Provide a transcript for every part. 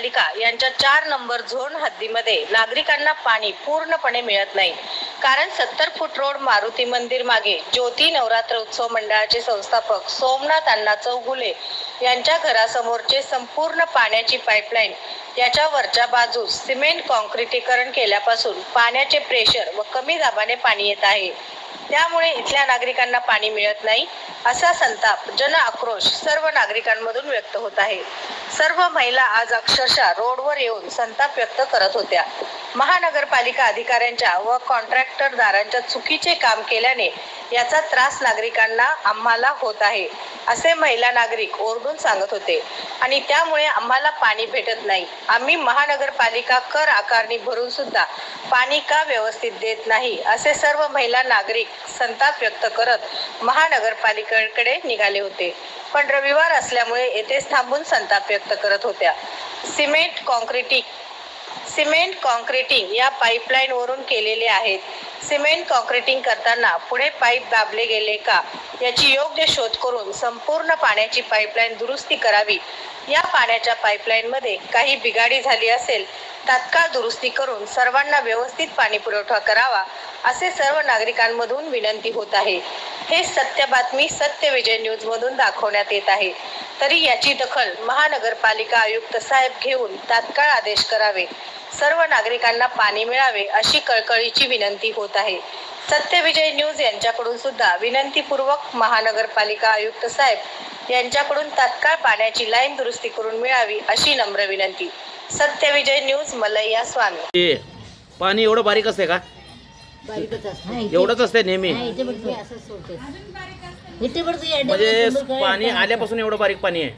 महानगरपालिका यांच्या चार नंबर झोन हद्दीमध्ये नागरिकांना पाणी पूर्णपणे मिळत नाही. कारण सत्तर फूट रोड मारुती मंदिर मागे ज्योती नवरात्र उत्सव मंडळाचे संस्थापक सोमनाथ अण्णा चौगुले यांच्या घरासमोरचे संपूर्ण पाण्याची पाईपलाईन याच्या वरच्या बाजूस सिमेंट कॉन्क्रिटीकरण केल्यापासून पाण्याचे प्रेशर व कमी दाबाने पाणी येत आहे. त्यामुळे इथल्या नागरिकांना पाणी मिळत नाही असा संताप जन आक्रोश सर्व नागरिकांमधून व्यक्त होत आहे. सर्व महिला आज अक्षरशः रोडवर येऊन संताप व्यक्त करत होत्या. महानगरपालिका अधिकाऱ्यांच्या व कॉन्ट्रॅक्टरदारांच्या चुकीचे काम केल्याने याचा त्रास नागरिकांना आम्हाला होत आहे. असे महिला नागरिक ओरडून सांगत होते. आणि त्यामुळे आम्हाला पाणी भेटत नाही. आम्ही महानगरपालिका कर आकारणी भरून सुद्धा पाणी का व्यवस्थित देत नाही? असे सर्व महिला नागरिक संताप व्यक्त करत महानगरपालिकेकडे निघाले होते. पण रविवार असल्यामुळे येथेच थांबून संताप व्यक्त करत होत्या. सिमेंट कॉन्क्रिटिंग सिमेंट कॉन्क्रिटिंग या पाईपलाईन वरून केलेले आहेत. सिमेंट कॉन्क्रिटिंग करताना पुढे पाईप दाबले गेले का? याची योग्य शोध करून संपूर्ण पाण्याची पाईपलाईन दुरुस्ती करावी. या पाण्याच्या पाईपलाईनमध्ये काही बिघाडी झाली असेल तात्काळ दुरुस्ती करून सर्वांना व्यवस्थित पाणी पुरवठा करावा असे सर्व नागरिकांमधून विनंती होत आहे. हे सत्य बातमी सत्य विजय न्यूज मधून दाखवण्यात येत आहे. तरी याची दखल महानगरपालिका आयुक्त साहेब घेऊन तात्काळ आदेश करावे. सर्व नागरिकांना पाणी मिळावे अशी कळकळीची विनंती होत आहे. सत्य विजय न्यूज यांच्याकडून सुद्धा विनंतीपूर्वक महानगरपालिका आयुक्त साहेब यांच्याकडून तात्काळ पाण्याची लाईन दुरुस्ती करून मिळावी अशी नम्र विनंती. सत्य विजय न्यूज मलैया स्वामी. पाणी एवढं बारीक असते का? बारीकच असतं. एवढंच असते नेहमी. म्हणजे पाणी आल्यापासून एवढं बारीक पाणी आहे.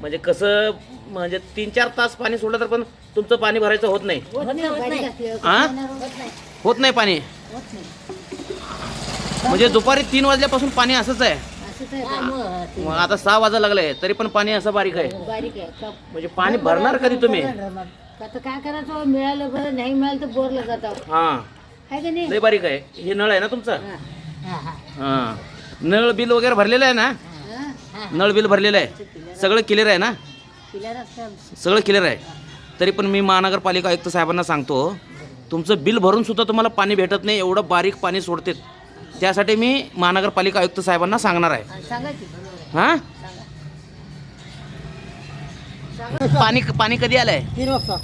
म्हणजे कसं म्हणजे तीन चार तास पाणी सोडलं तर पण तुमचं पाणी भरायचं होत नाही. होत नाही. हा? होत पाणी. होत नाही. म्हणजे दुपारी तीन वाजल्यापासून पाणी असंच आहे. असंच आहे हा, मग ते. मग आता सहा वाजा लागले तरी पण पाणी असं बारीक आहे. बारीक आहे. का- म्हणजे पाणी भरणार कधी तुम्ही? आता काय करायचं? मिळालं बरं नाही मिळालं तर बोरला जातं. हा. आहे का नाही? लय बारीक आहे. हे नळ आहे ना तुमचं? हा, हा, हा. हा. नळ बिल वगैरे भरलेलं आहे ना. नळ बिल भरलेलं आहे. सगळं क्लिअर आहे ना. सगळं क्लिअर आहे. तरी पण मी महानगरपालिका आयुक्त साहेबांना सांगतो तुमचं बिल भरून सुद्धा तुम्हाला पाणी भेटत नाही एवढं बारीक पाणी सोडते त्यासाठी मी महानगरपालिका आयुक्त साहेबांना सांगणार आहे. हा, हां पाणी पाणी कधी आलंय? तीन वाजता.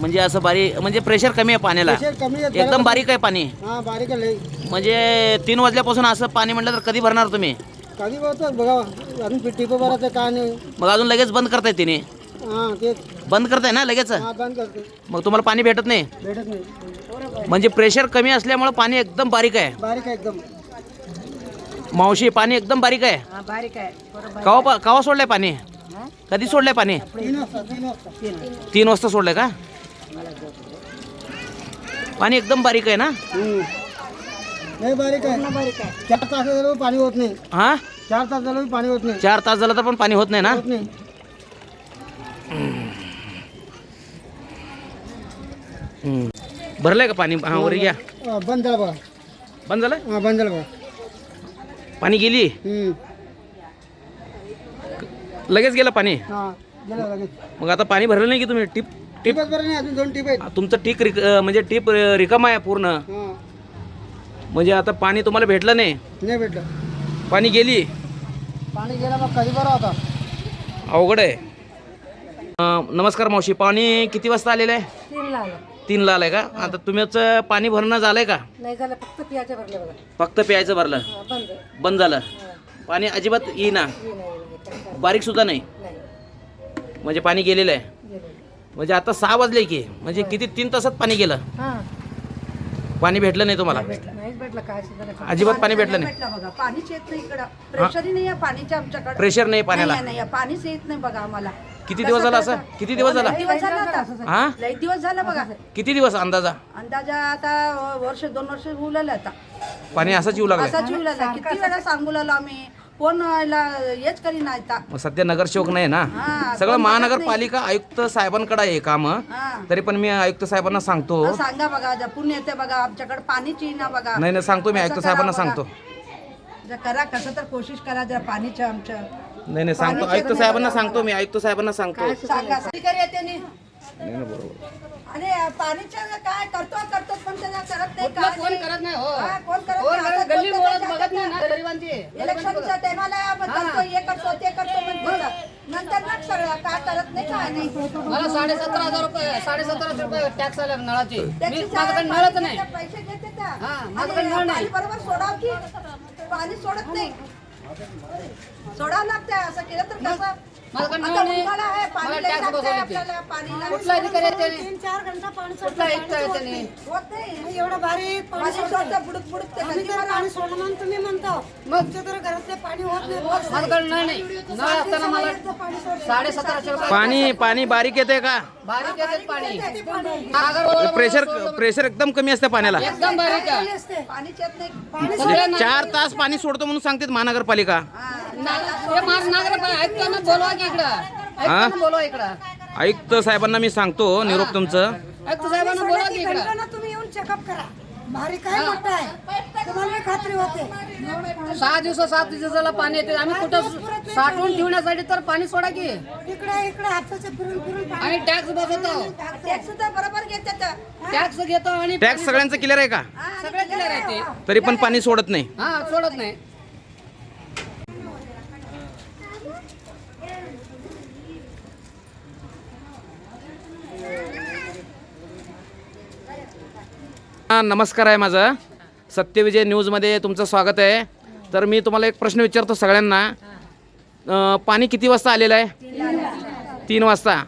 म्हणजे असं बारीक म्हणजे प्रेशर कमी आहे पाण्याला. प्रेशर कमी आहे, एकदम बारीक आहे पाणी. हा बारीक आहे लई. म्हणजे तीन वाजल्यापासून असं पाणी म्हटलं तर कधी भरणार तुम्ही? कधी बघतो बघा अजून टिप भरायचं काय नाही. मग अजून लगेच बंद करताय तिने. हा तेच. बंद करताय ना लगेच? हा बंद करते मग तुम्हाला पाणी भेटत नाही? भेटत नाही. म्हणजे प्रेशर कमी असल्यामुळे पाणी एकदम बारीक आहे. बारीक आहे एकदम. मावशी पाणी एकदम बारीक आहे. हा बारीक आहे. बरोबर कवा पा- कवा सोडलंय पाणी? हा? कधी सोडलंय पाणी? तीन वाजता तीन वाजता. तीन तीन वाजता सोडलंय का? पाणी एकदम बारीक आहे ना? हम्म. लई बारीक आहे. बारीक आहे. चार तास झालं पाणी होत नाही. हा? चार तास झालं पाणी होत नाही. चार तास झालं तर पण पाणी होत नाही ना? होत नाही. भरलंय का पाणी? हा वर घ्या. हा, बंद झालं बघा. बंद झालं हा बंद झालं बघा. पाणी गेली? हम्म. लगेच गेलं पाणी? हा गेलं लगेच. मग आता पाणी भरलं नाही की तुम्ही? टीप टीप? टिपच बरं नाही अजून दोन टिप आहेत. तुमचं टीक रिक अं, म्हणजे टीप अं, रिकामा आहे पूर्ण. हा. म्हणजे आता पाणी तुम्हाला भेटलं नाही? नाही भेटलं. पाणी गेली? पाणी गेलं मग कधी बरं होता? अवघड आहे. अं, नमस्कार मावशी पाणी किती वाजता आलेलं आहे? तीन लाल आहे का? आता तुमचं पाणी भरणं झालंय का? नाही झालं. फक्त पियाचे भरले बघा. फक्त प्यायचं भरलं? हा, बंद बंद झालं? पाणी अजिबात येईना ये नाही, ये नाही, बारीक सुद्धा नाही? नाही. म्हणजे पाणी गेलेलं आहे? गेलं. म्हणजे आता सहा वाजले की म्हणजे किती तीन तासात पाणी गेलं? हा. पाणी भेटलं नाही तुम्हाला? भेटलं नाहीच भेटलं काय सुद्धा नाही. अजिबात पाणी भेटलं नाही. भेटलं बघा. पाणीच येत नाही इकडं. प्रेशरही नाही आहे पाणीच्या आमच्याकडे. प्रेशर नाही पाण्याला. नाही, नाही पाणीच येत नाही बघा आम्हाला. किती दिवस झाला असं? किती दिवस झाला? लई दिवस झाला आता. हा? लई दिवस झाला बघा. किती दिवस अंदाजा? अंदाजा आता वर्ष दोन वर्ष उलले आता. पाणी असंच येऊ लागलं असाच उलला किती वेळा सांगू लागलो आम्ही? कोण याला हेच करी नाही आता. मग सध्या नगरसेवक नाही ना? हा, सगळं कोण महानगरपालिका आयुक्त साहेबांकडे आहे काम. हा. तरी पण मी आयुक्त साहेबांना सांगतो. सांगा बघा. जपून येते बघा आमच्याकडे पाणीच येईना बघा. नाही नाही सांगतो मी आयुक्त साहेबांना सांगतो. जर करा कसं तर कोशिश करा जरा पाणीचं आमच्या नाही नाही सांगतो. आयुक्त साहेबांना सांगतो मी आयुक्त साहेबांना सांगतो. सांगा अधिकारी येते नी. नाही ना बरोबर. आणि पाणीचं काय करतो करतो पण करत नाही कुठलं काय कोण नाही. करत नाही हो. हा, कोण करत कोण नाही. आता गल्ली कोण बोळात त्याच्या बघत नाही ना हातात गरिबांची इलेक्शनच्या टायमाला आपण करतो हे करतो ते करतो म्हणतो नंतर सगळं काय करत नाही काय नाही. मला साडे सतरा हजार रुपये साडे सतराशे रुपये टॅक्स आले नळाचे. मी त्याची माझ्याकडे चार नळच नाही. पैसे घेते त्या. हा, आणि माझ्याकडे नळ नाही. पाणी बरोबर सोडाव की? पाणी सोडत नाही. सोडावं लागते असं केलं तर कसं? माझ्याकडे आता नळ नाही उन्हाळा आहे मला पाणी लई टॅक्स लागतंय बसवले ते. आपल्याला पाणी लागतंय. कुठला अधिकारी आहे त्याने? तीन चार घंटा पाणी कुठला ऐकता आहे त्याने? होत नाही. एवढं बारीक पाणी पाणी सोडतं बुडूक बुडूक ते आम्ही गल्ली तर भरा. पाणी सोडलं म्हणून तुम्ही म्हणतो. मग आमच्या तर घरातले पाणी होत नाही. रोज माझ्याकडे नळ नाही. नळ असताना मला साडे सतराशे रुपये पाणी पाणी बारीक येते का? बारीक पाणी. प्रेशर प्रेशर एकदम कमी असते पाण्याला. एकदम बारीक आहे. म्हणजे चार तास पाणी सोडतो म्हणून सांगतात महानगरपालिका. ना- हे मार नागर ऐकताना बोलवा की इकडं. ऐकताना बोलवा इकडं. आयुक्त साहेबांना मी सांगतो निरोप तुमचं. ऐकतो साहेबांना बोलवा की इकडं. घंटा तुम्ही येऊन चेकअप करा. बारीक आहे मोठा आहे? तुम्हाला खात्री होते? सहा दिवस सात दिवसाला पाणी येते आम्ही कुठं साठवून ठेवण्यासाठी तर पाणी सोडा की. इकडे इकडे हाताचे फिरून फिरून टॅक्स बसवतो टॅक्स सुद्धा बरोबर घेतात. टॅक्स घेतो आणि टॅक्स सगळ्यांचं क्लिअर आहे का? सगळं क्लिअर आहे ते. तरी पण पाणी सोडत नाही. हा सोडत नाही. नमस्कार आहे माझं. सत्यविजय न्यूजमध्ये तुमचं स्वागत आहे. तर मी तुम्हाला एक प्रश्न विचारतो सगळ्यांना. अं, पाणी किती वाजता आलेलं आहे? तीन वाजता.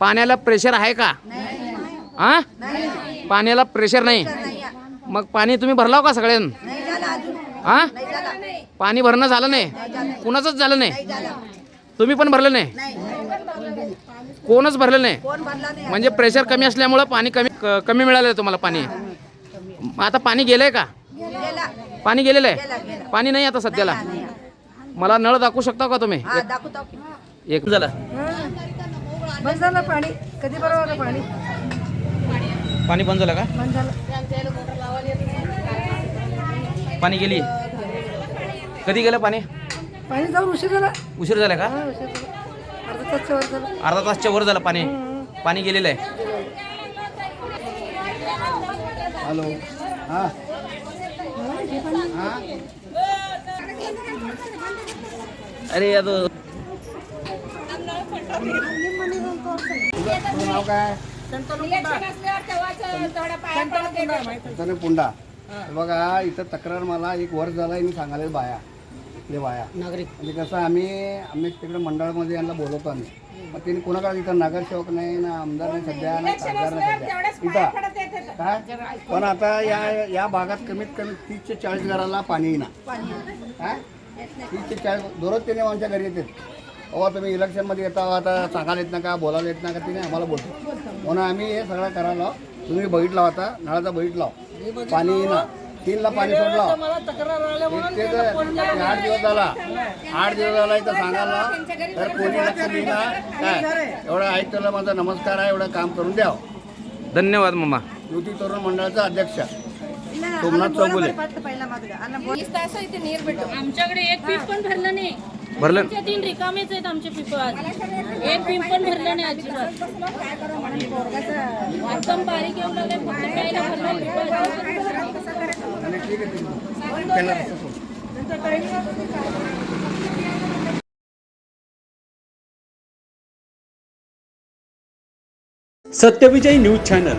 पाण्याला प्रेशर आहे का? हा? पाण्याला प्रेशर नाही. मग पाणी तुम्ही भरलाव का सगळ्यांना? हा? पाणी भरणं झालं नाही. कुणाचंच झालं नाही. तुम्ही पण भरलं नाही? कोणच भरलं नाही? म्हणजे प्रेशर कमी असल्यामुळं पाणी कमी क- कमी मिळालं आहे तुम्हाला पाणी. मग आता पाणी गेलंय का? गेला पाणी गेलेलं आहे? पाणी नाही आता सध्याला? मला नळ दाखवू शकता का तुम्ही? हा एक झालं. बंद झालं पाणी. कधी बरोबर पाणी? पाणी बंद झालं का? बंद झालं. पाणी गेली. कधी गेलं पाणी? पाणी जाऊन उशीर झाला. उशीर झाला का? अर्धा तासच्या वर झालं. अर्धा तासच्या वर झालं पाणी. पाणी गेलेलं आहे. हॅलो. अरे आता तुझं नाव काय? शंतनू पुंडा. बघा इथं तक्रार मला एक वर्ष झाला मी सांगायला बाया. इथले बाया. नागरिक. म्हणजे कसं आम्ही आम्ही तिकडे मंडळामध्ये यांना बोलवतो आम्ही. मग त्यांनी कोणाकडे इथं नगरसेवक नाही ना आमदार नाही सध्या ना खासदार नाही सध्या. इथं. काय? पण आता या या भागात कमीत कमी तीस ते चाळीस घराला पाणी येणार काय? तीस ते चाळीस दररोज त्याने आमच्या घरी येतात. अहो तुम्ही इलेक्शनमध्ये येता आता सांगायला येत ना का बोलायला येत ना का तिने आम्हाला बोलतो. म्हणून आम्ही हे सगळं करायला तुम्ही बघितला होता नळाचा बघितला पाणी येणार तीनला पाणी सोडलं ते तर आठ दिवस झाला. आठ दिवस झाला इथं सांगायला. तर कोणी लक्ष देईना. काय? एवढं ऐकतो माझा नमस्कार आहे एवढं काम करून द्यावं धन्यवाद मम्मा युती तरुण मंडळाचा अध्यक्ष. सोमनाथ चौगुले. आमच्याकडे एक पीप पण भरलं नाही. भरलं आमच्या तीन रिकामेच आहेत आमचे पिप आज एक पीप पण भरलं नाही अजिबात. एकदम बारीक येऊन लागले. फक्त प्यायला भरलं पिपं. Satyavijay news channel.